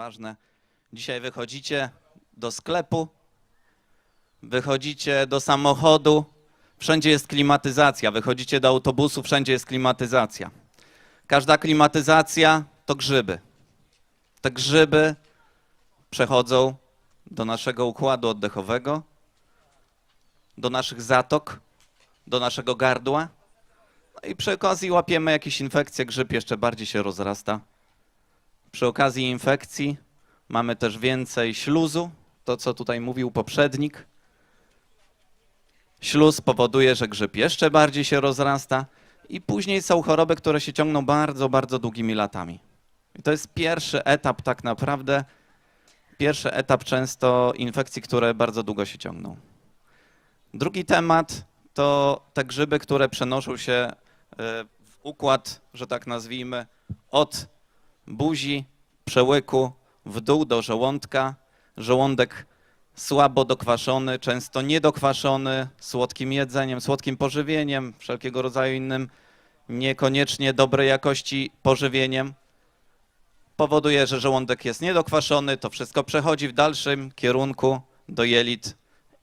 ważne. Dzisiaj wychodzicie do sklepu, wychodzicie do samochodu, wszędzie jest klimatyzacja. Wychodzicie do autobusu, wszędzie jest klimatyzacja. Każda klimatyzacja to grzyby. Te grzyby przechodzą do naszego układu oddechowego, do naszych zatok, do naszego gardła. No i przy okazji łapiemy jakieś infekcje, grzyb jeszcze bardziej się rozrasta. Przy okazji infekcji mamy też więcej śluzu, to co tutaj mówił poprzednik. Śluz powoduje, że grzyb jeszcze bardziej się rozrasta i później są choroby, które się ciągną bardzo, bardzo długimi latami. I to jest pierwszy etap tak naprawdę, pierwszy etap często infekcji, które bardzo długo się ciągną. Drugi temat to te grzyby, które przenoszą się e, w układ, że tak nazwijmy, od buzi, przełyku w dół do żołądka. Żołądek słabo dokwaszony, często niedokwaszony, słodkim jedzeniem, słodkim pożywieniem, wszelkiego rodzaju innym niekoniecznie dobrej jakości pożywieniem. Powoduje, że żołądek jest niedokwaszony, to wszystko przechodzi w dalszym kierunku do jelit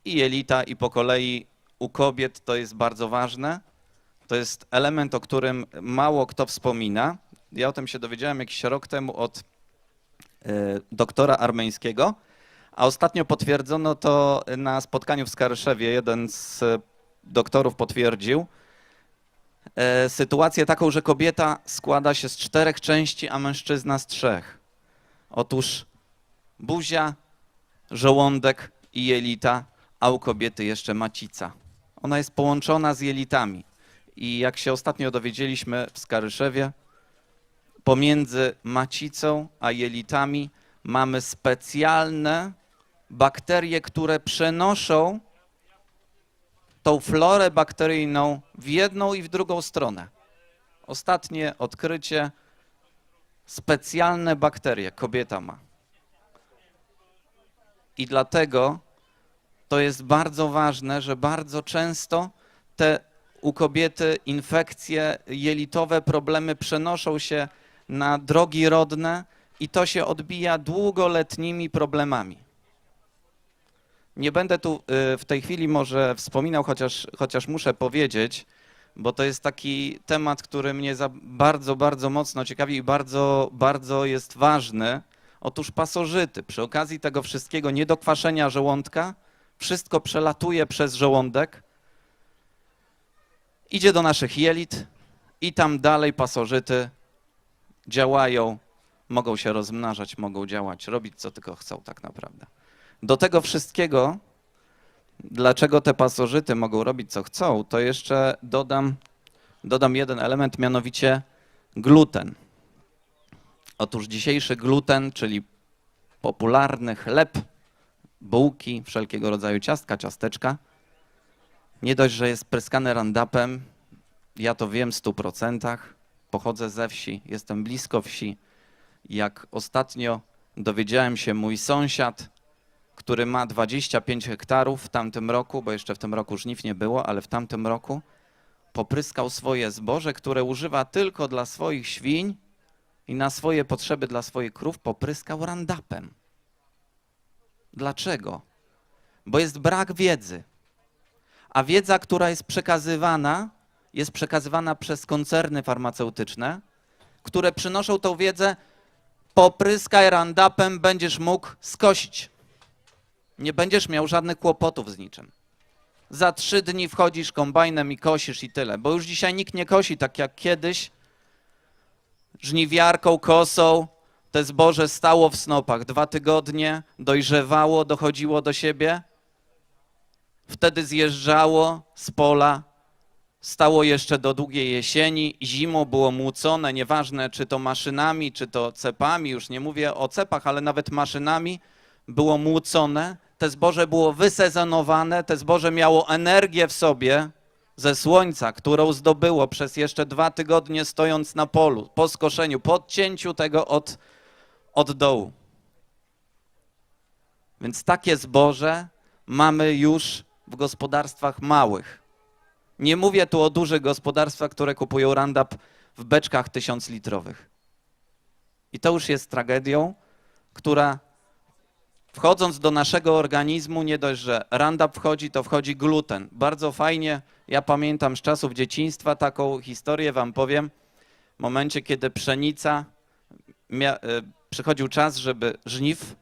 i jelita i po kolei u kobiet to jest bardzo ważne. To jest element, o którym mało kto wspomina. Ja o tym się dowiedziałem jakiś rok temu od e, doktora armeńskiego, a ostatnio potwierdzono to na spotkaniu w Skaryszewie. Jeden z e, doktorów potwierdził e, sytuację taką, że kobieta składa się z czterech części, a mężczyzna z trzech. Otóż buzia, żołądek i jelita, a u kobiety jeszcze macica. Ona jest połączona z jelitami. I jak się ostatnio dowiedzieliśmy w Skaryszewie, pomiędzy macicą a jelitami mamy specjalne bakterie, które przenoszą tą florę bakteryjną w jedną i w drugą stronę. Ostatnie odkrycie specjalne bakterie kobieta ma. I dlatego to jest bardzo ważne, że bardzo często te u kobiety infekcje jelitowe, problemy przenoszą się na drogi rodne i to się odbija długoletnimi problemami. Nie będę tu y, w tej chwili może wspominał, chociaż, chociaż muszę powiedzieć, bo to jest taki temat, który mnie bardzo, bardzo mocno ciekawi i bardzo, bardzo jest ważny. Otóż pasożyty. Przy okazji tego wszystkiego niedokwaszenia żołądka, wszystko przelatuje przez żołądek, idzie do naszych jelit i tam dalej pasożyty działają, mogą się rozmnażać, mogą działać, robić co tylko chcą tak naprawdę. Do tego wszystkiego, dlaczego te pasożyty mogą robić co chcą, to jeszcze dodam, dodam jeden element, mianowicie gluten. Otóż dzisiejszy gluten, czyli popularny chleb, bułki, wszelkiego rodzaju ciastka, ciasteczka, nie dość, że jest pryskany randapem, ja to wiem w stu procentach, pochodzę ze wsi, jestem blisko wsi. Jak ostatnio dowiedziałem się, mój sąsiad, który ma 25 hektarów w tamtym roku, bo jeszcze w tym roku żniw nie było, ale w tamtym roku popryskał swoje zboże, które używa tylko dla swoich świń i na swoje potrzeby dla swoich krów, popryskał randapem. Dlaczego? Bo jest brak wiedzy. A wiedza, która jest przekazywana, jest przekazywana przez koncerny farmaceutyczne, które przynoszą tą wiedzę, popryskaj randapem, będziesz mógł skosić. Nie będziesz miał żadnych kłopotów z niczym. Za trzy dni wchodzisz kombajnem i kosisz i tyle, bo już dzisiaj nikt nie kosi tak jak kiedyś. Żniwiarką, kosą, te zboże stało w snopach dwa tygodnie, dojrzewało, dochodziło do siebie. Wtedy zjeżdżało z pola, stało jeszcze do długiej jesieni, zimą było młócone, nieważne czy to maszynami, czy to cepami, już nie mówię o cepach, ale nawet maszynami, było młócone, te zboże było wysezonowane, te zboże miało energię w sobie ze słońca, którą zdobyło przez jeszcze dwa tygodnie stojąc na polu, po skoszeniu, po odcięciu tego od, od dołu. Więc takie zboże mamy już w gospodarstwach małych. Nie mówię tu o dużych gospodarstwach, które kupują Roundup w beczkach tysiąclitrowych. I to już jest tragedią, która wchodząc do naszego organizmu, nie dość, że Roundup wchodzi, to wchodzi gluten. Bardzo fajnie, ja pamiętam z czasów dzieciństwa taką historię wam powiem. W momencie, kiedy pszenica, y, przychodził czas, żeby żniw,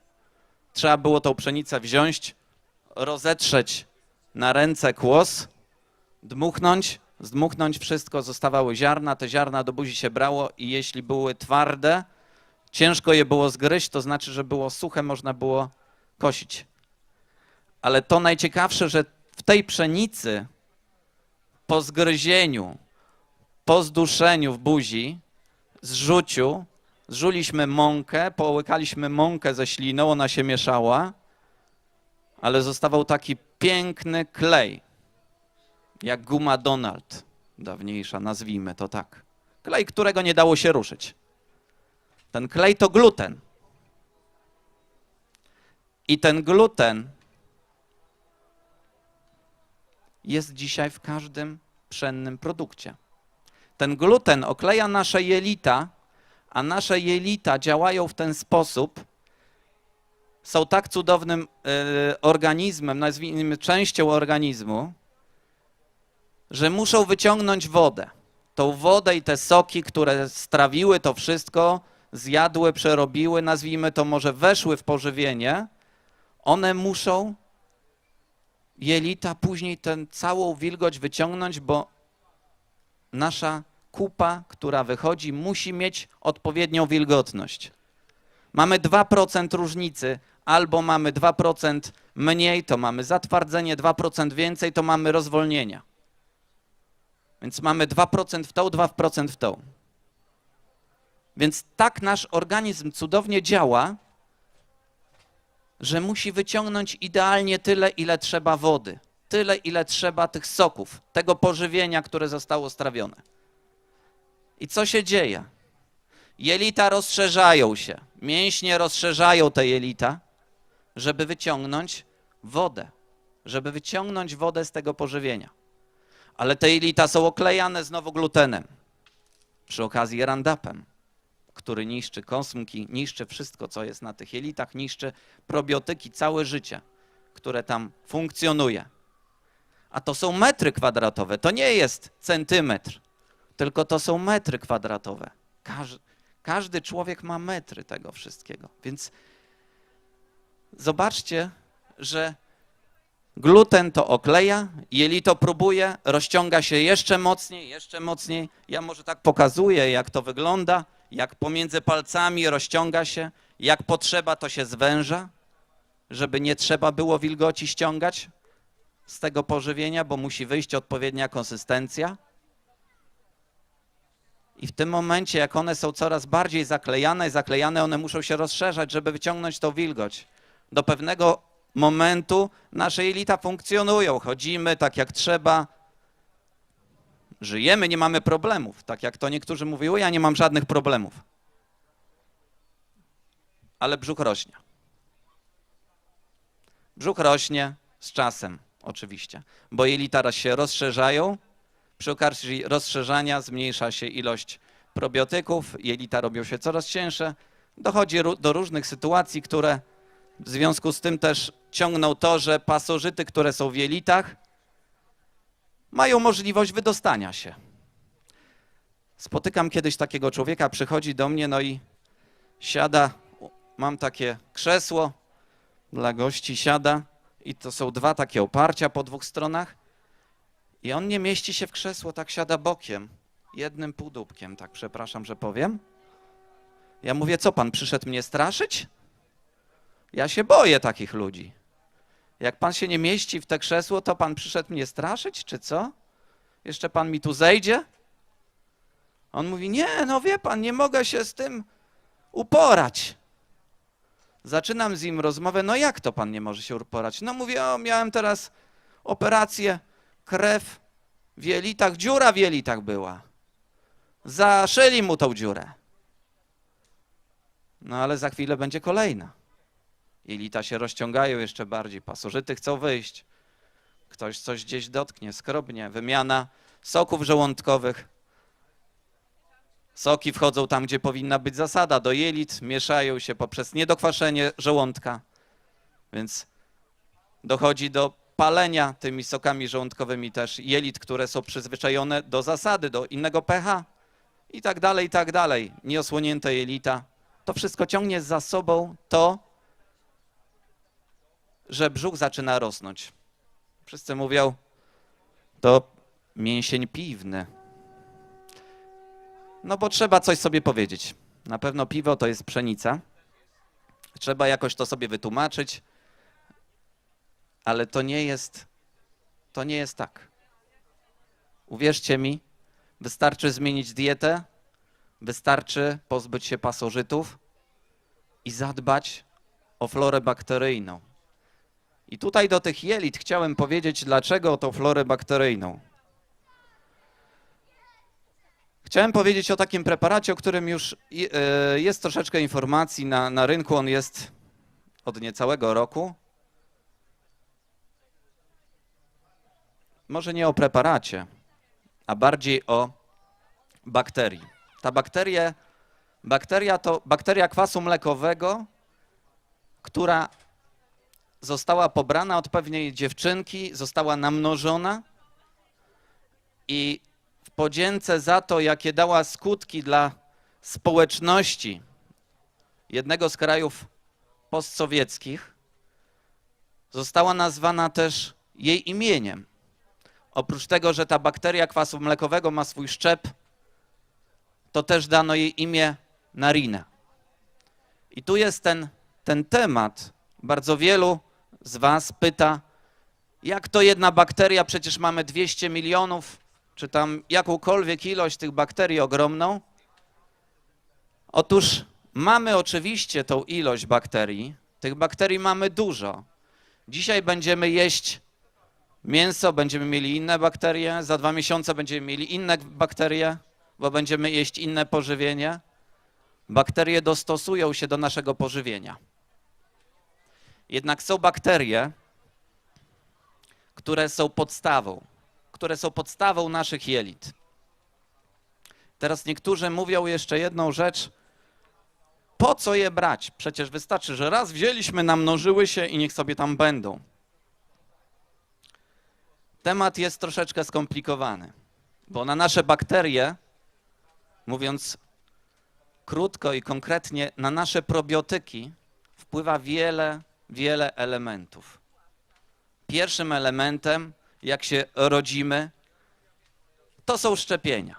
trzeba było tą pszenicę wziąć, rozetrzeć na ręce kłos, dmuchnąć, zdmuchnąć wszystko, zostawały ziarna, te ziarna do buzi się brało i jeśli były twarde, ciężko je było zgryźć, to znaczy, że było suche, można było kosić. Ale to najciekawsze, że w tej pszenicy po zgryzieniu, po zduszeniu w buzi, zrzuciu, zżuliśmy mąkę, połykaliśmy mąkę ze śliną, ona się mieszała, ale zostawał taki piękny klej, jak guma Donald, dawniejsza, nazwijmy to tak. Klej, którego nie dało się ruszyć. Ten klej to gluten. I ten gluten jest dzisiaj w każdym pszennym produkcie. Ten gluten okleja nasze jelita, a nasze jelita działają w ten sposób, są tak cudownym y, organizmem, nazwijmy częścią organizmu, że muszą wyciągnąć wodę. Tą wodę i te soki, które strawiły to wszystko, zjadły, przerobiły, nazwijmy to może weszły w pożywienie, one muszą jelita później tę całą wilgoć wyciągnąć, bo nasza kupa, która wychodzi, musi mieć odpowiednią wilgotność. Mamy 2% różnicy, albo mamy 2% mniej, to mamy zatwardzenie, 2% więcej, to mamy rozwolnienia. Więc mamy 2% w tą, 2% w tą. Więc tak nasz organizm cudownie działa, że musi wyciągnąć idealnie tyle, ile trzeba wody, tyle, ile trzeba tych soków, tego pożywienia, które zostało strawione. I co się dzieje? Jelita rozszerzają się, mięśnie rozszerzają te jelita, żeby wyciągnąć wodę, żeby wyciągnąć wodę z tego pożywienia. Ale te jelita są oklejane znowu glutenem, przy okazji randapem który niszczy kosmki, niszczy wszystko, co jest na tych jelitach, niszczy probiotyki, całe życie, które tam funkcjonuje. A to są metry kwadratowe, to nie jest centymetr, tylko to są metry kwadratowe. Każdy, każdy człowiek ma metry tego wszystkiego. Więc zobaczcie, że gluten to okleja, jelito próbuje, rozciąga się jeszcze mocniej, jeszcze mocniej. Ja może tak pokazuję, jak to wygląda jak pomiędzy palcami rozciąga się, jak potrzeba, to się zwęża, żeby nie trzeba było wilgoci ściągać z tego pożywienia, bo musi wyjść odpowiednia konsystencja. I w tym momencie, jak one są coraz bardziej zaklejane zaklejane, one muszą się rozszerzać, żeby wyciągnąć tą wilgoć. Do pewnego momentu nasze jelita funkcjonują, chodzimy tak jak trzeba, Żyjemy, nie mamy problemów. Tak jak to niektórzy mówiły, ja nie mam żadnych problemów. Ale brzuch rośnie. Brzuch rośnie z czasem, oczywiście, bo jelita się rozszerzają. Przy okazji rozszerzania zmniejsza się ilość probiotyków, jelita robią się coraz cięższe. Dochodzi do różnych sytuacji, które w związku z tym też ciągną to, że pasożyty, które są w jelitach, mają możliwość wydostania się. Spotykam kiedyś takiego człowieka, przychodzi do mnie, no i siada, mam takie krzesło dla gości, siada i to są dwa takie oparcia po dwóch stronach i on nie mieści się w krzesło, tak siada bokiem, jednym półdubkiem, tak przepraszam, że powiem. Ja mówię, co pan przyszedł mnie straszyć? Ja się boję takich ludzi. Jak pan się nie mieści w te krzesło, to pan przyszedł mnie straszyć, czy co? Jeszcze pan mi tu zejdzie? On mówi: Nie, no wie pan, nie mogę się z tym uporać. Zaczynam z nim rozmowę. No jak to pan nie może się uporać? No mówię: O, miałem teraz operację, krew w jelitach, dziura w jelitach była. Zaszyli mu tą dziurę. No ale za chwilę będzie kolejna. Jelita się rozciągają jeszcze bardziej, pasożyty chcą wyjść. Ktoś coś gdzieś dotknie, skrobnie, wymiana soków żołądkowych. Soki wchodzą tam, gdzie powinna być zasada, do jelit, mieszają się poprzez niedokwaszenie żołądka, więc dochodzi do palenia tymi sokami żołądkowymi też jelit, które są przyzwyczajone do zasady, do innego pH i tak dalej, i tak dalej. Nieosłonięte jelita. To wszystko ciągnie za sobą to, że brzuch zaczyna rosnąć. Wszyscy mówią, to mięsień piwny. No bo trzeba coś sobie powiedzieć. Na pewno piwo to jest pszenica. Trzeba jakoś to sobie wytłumaczyć, ale to nie jest, to nie jest tak. Uwierzcie mi, wystarczy zmienić dietę, wystarczy pozbyć się pasożytów i zadbać o florę bakteryjną. I tutaj do tych jelit chciałem powiedzieć, dlaczego tą florę bakteryjną. Chciałem powiedzieć o takim preparacie, o którym już e, jest troszeczkę informacji na, na rynku. On jest od niecałego roku. Może nie o preparacie, a bardziej o bakterii. Ta bakteria, bakteria to bakteria kwasu mlekowego, która została pobrana od pewnej dziewczynki, została namnożona i w podzięce za to, jakie dała skutki dla społeczności jednego z krajów postsowieckich, została nazwana też jej imieniem. Oprócz tego, że ta bakteria kwasu mlekowego ma swój szczep, to też dano jej imię Narina. I tu jest ten, ten temat. Bardzo wielu z Was pyta, jak to jedna bakteria, przecież mamy 200 milionów, czy tam jakąkolwiek ilość tych bakterii ogromną. Otóż mamy oczywiście tą ilość bakterii, tych bakterii mamy dużo. Dzisiaj będziemy jeść mięso, będziemy mieli inne bakterie, za dwa miesiące będziemy mieli inne bakterie, bo będziemy jeść inne pożywienie. Bakterie dostosują się do naszego pożywienia. Jednak są bakterie, które są podstawą, które są podstawą naszych jelit. Teraz niektórzy mówią jeszcze jedną rzecz. Po co je brać? Przecież wystarczy, że raz wzięliśmy, namnożyły się i niech sobie tam będą. Temat jest troszeczkę skomplikowany, bo na nasze bakterie, mówiąc krótko i konkretnie, na nasze probiotyki wpływa wiele, wiele elementów. Pierwszym elementem, jak się rodzimy, to są szczepienia.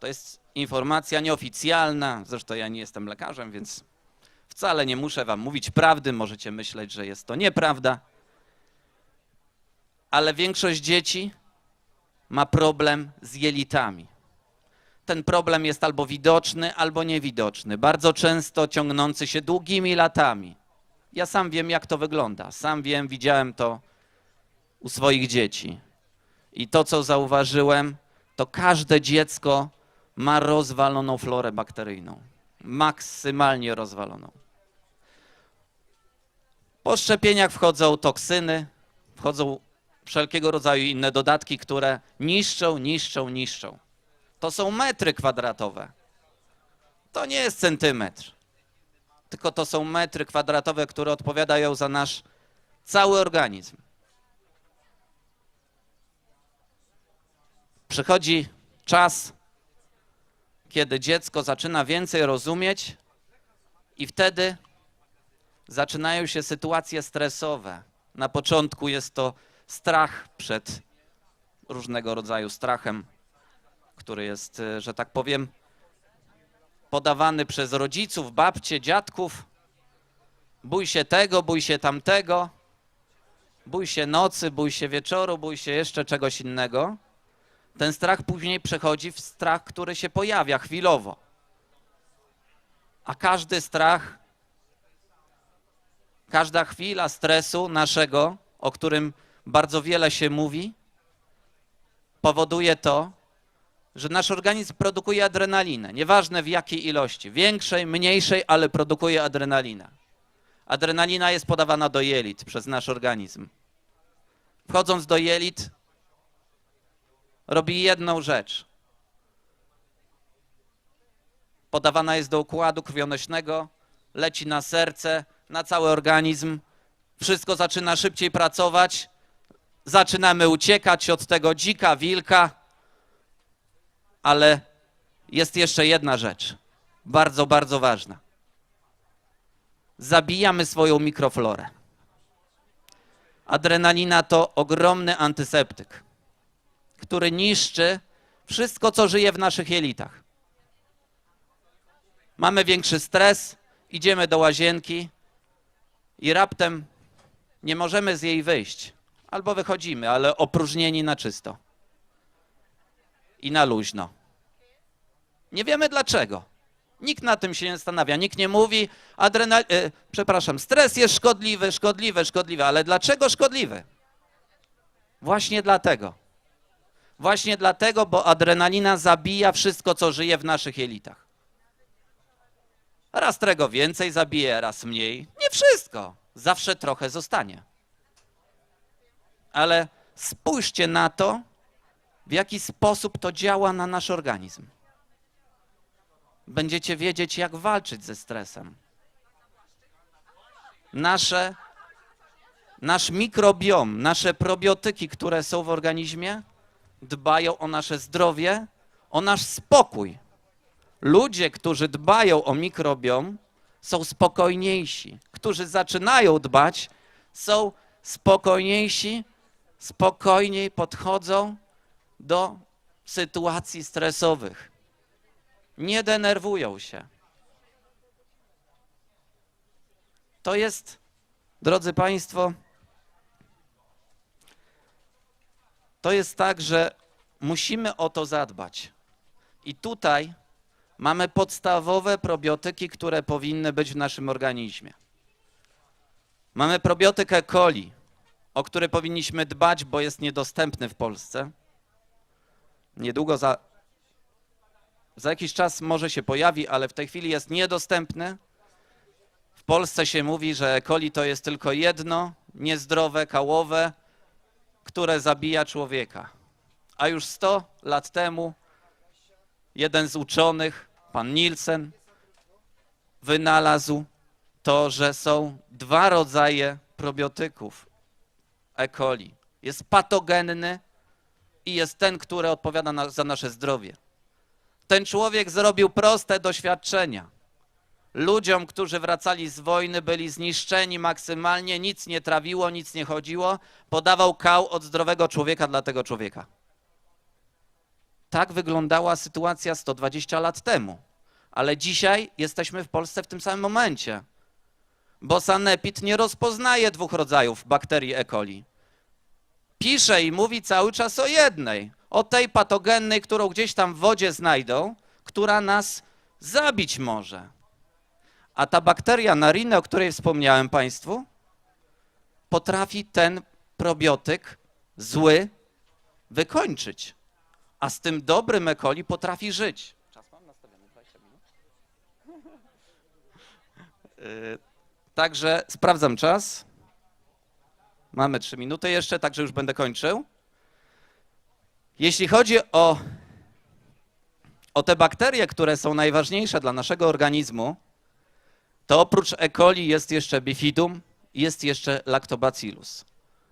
To jest informacja nieoficjalna, zresztą ja nie jestem lekarzem, więc wcale nie muszę wam mówić prawdy, możecie myśleć, że jest to nieprawda. Ale większość dzieci ma problem z jelitami. Ten problem jest albo widoczny, albo niewidoczny, bardzo często ciągnący się długimi latami. Ja sam wiem, jak to wygląda. Sam wiem, widziałem to u swoich dzieci. I to, co zauważyłem, to każde dziecko ma rozwaloną florę bakteryjną. Maksymalnie rozwaloną. Po szczepieniach wchodzą toksyny, wchodzą wszelkiego rodzaju inne dodatki, które niszczą, niszczą, niszczą. To są metry kwadratowe. To nie jest centymetr. Tylko to są metry kwadratowe, które odpowiadają za nasz cały organizm. Przychodzi czas, kiedy dziecko zaczyna więcej rozumieć, i wtedy zaczynają się sytuacje stresowe. Na początku jest to strach przed różnego rodzaju strachem, który jest, e, że tak powiem, podawany przez rodziców, babcie, dziadków. Bój się tego, bój się tamtego, bój się nocy, bój się wieczoru, bój się jeszcze czegoś innego. Ten strach później przechodzi w strach, który się pojawia chwilowo. A każdy strach, każda chwila stresu naszego, o którym bardzo wiele się mówi, powoduje to, że nasz organizm produkuje adrenalinę. Nieważne w jakiej ilości, większej, mniejszej, ale produkuje adrenalinę. Adrenalina jest podawana do jelit przez nasz organizm. Wchodząc do jelit, robi jedną rzecz. podawana jest do układu krwionośnego, leci na serce, na cały organizm. Wszystko zaczyna szybciej pracować. Zaczynamy uciekać od tego dzika, wilka. Ale jest jeszcze jedna rzecz, bardzo, bardzo ważna. Zabijamy swoją mikroflorę. Adrenalina to ogromny antyseptyk, który niszczy wszystko, co żyje w naszych jelitach. Mamy większy stres, idziemy do łazienki i raptem nie możemy z jej wyjść. Albo wychodzimy, ale opróżnieni na czysto. I na luźno. Nie wiemy dlaczego. Nikt na tym się nie zastanawia. Nikt nie mówi, adrenal... E, przepraszam, stres jest szkodliwy, szkodliwy, szkodliwy, ale dlaczego szkodliwy? Właśnie dlatego. Właśnie dlatego, bo adrenalina zabija wszystko, co żyje w naszych jelitach. Raz tego więcej zabije, raz mniej. Nie wszystko. Zawsze trochę zostanie. Ale spójrzcie na to, w jaki sposób to działa na nasz organizm. Będziecie wiedzieć, jak walczyć ze stresem. Nasze, nasz mikrobiom, nasze probiotyki, które są w organizmie, dbają o nasze zdrowie, o nasz spokój. Ludzie, którzy dbają o mikrobiom, są spokojniejsi. Którzy zaczynają dbać, są spokojniejsi, spokojniej podchodzą do sytuacji stresowych. Nie denerwują się. To jest, drodzy Państwo, to jest tak, że musimy o to zadbać. I tutaj mamy podstawowe probiotyki, które powinny być w naszym organizmie. Mamy probiotyk E. coli, o który powinniśmy dbać, bo jest niedostępny w Polsce. Niedługo za, za jakiś czas może się pojawi, ale w tej chwili jest niedostępny. W Polsce się mówi, że coli to jest tylko jedno niezdrowe, kałowe, które zabija człowieka. A już 100 lat temu jeden z uczonych, pan Nielsen, wynalazł to, że są dwa rodzaje probiotyków E. coli. Jest patogenny i jest ten, który odpowiada na, za nasze zdrowie. Ten człowiek zrobił proste doświadczenia. Ludziom, którzy wracali z wojny, byli zniszczeni maksymalnie, nic nie trawiło, nic nie chodziło, podawał kał od zdrowego człowieka dla tego człowieka. Tak wyglądała sytuacja 120 lat temu. Ale dzisiaj jesteśmy w Polsce w tym samym momencie. Bo sanepid nie rozpoznaje dwóch rodzajów bakterii E. coli. Pisze i mówi cały czas o jednej, o tej patogennej, którą gdzieś tam w wodzie znajdą, która nas zabić może. A ta bakteria narine, o której wspomniałem Państwu, potrafi ten probiotyk zły wykończyć. A z tym dobrym E. coli potrafi żyć. Czas mam nastawiony 20 minut. Yy, Także sprawdzam czas. Mamy 3 minuty jeszcze, także już będę kończył. Jeśli chodzi o, o te bakterie, które są najważniejsze dla naszego organizmu, to oprócz E. coli jest jeszcze bifidum, jest jeszcze lactobacillus.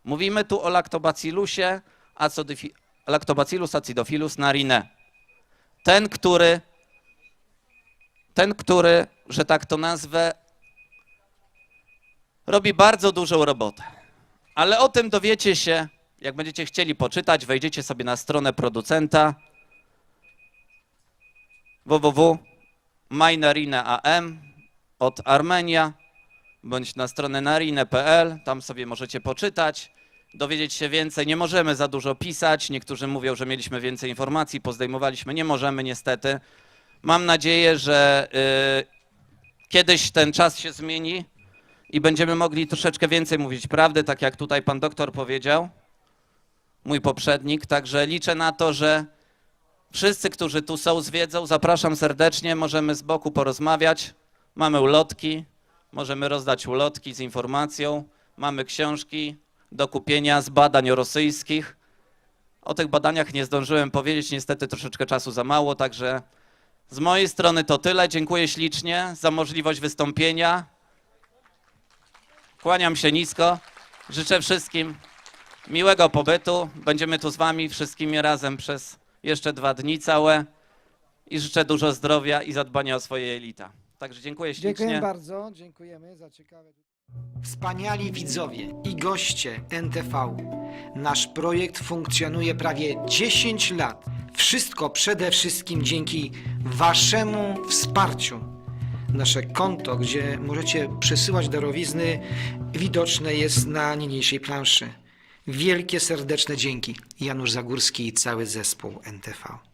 Mówimy tu o lactobacillusie, lactobacillus acidophilus narine. Ten, który, ten, który, że tak to nazwę, robi bardzo dużą robotę. Ale o tym dowiecie się, jak będziecie chcieli poczytać, wejdziecie sobie na stronę producenta www.mynarine.am od Armenia, bądź na stronę narine.pl, tam sobie możecie poczytać, dowiedzieć się więcej. Nie możemy za dużo pisać, niektórzy mówią, że mieliśmy więcej informacji, pozdejmowaliśmy, nie możemy niestety. Mam nadzieję, że y, kiedyś ten czas się zmieni i będziemy mogli troszeczkę więcej mówić prawdy, tak jak tutaj pan doktor powiedział, mój poprzednik. Także liczę na to, że wszyscy, którzy tu są z wiedzą, zapraszam serdecznie, możemy z boku porozmawiać. Mamy ulotki, możemy rozdać ulotki z informacją, mamy książki do kupienia z badań rosyjskich. O tych badaniach nie zdążyłem powiedzieć, niestety troszeczkę czasu za mało, także Z mojej strony to tyle. Dziękuję ślicznie za możliwość wystąpienia. Kłaniam się nisko. Życzę wszystkim miłego pobytu. Będziemy tu z Wami wszystkimi razem przez jeszcze dwa dni całe. I życzę dużo zdrowia i zadbania o swoje jelita. Także dziękuję ślicznie. Dziękujemy bardzo, dziękujemy za ciekawe. Wspaniali widzowie i goście NTV. Nasz projekt funkcjonuje prawie 10 lat. Wszystko przede wszystkim dzięki Waszemu wsparciu. Nasze konto, gdzie możecie przesyłać darowizny, widoczne jest na niniejszej planszy. Wielkie serdeczne dzięki. Janusz Zagórski i cały zespół NTV.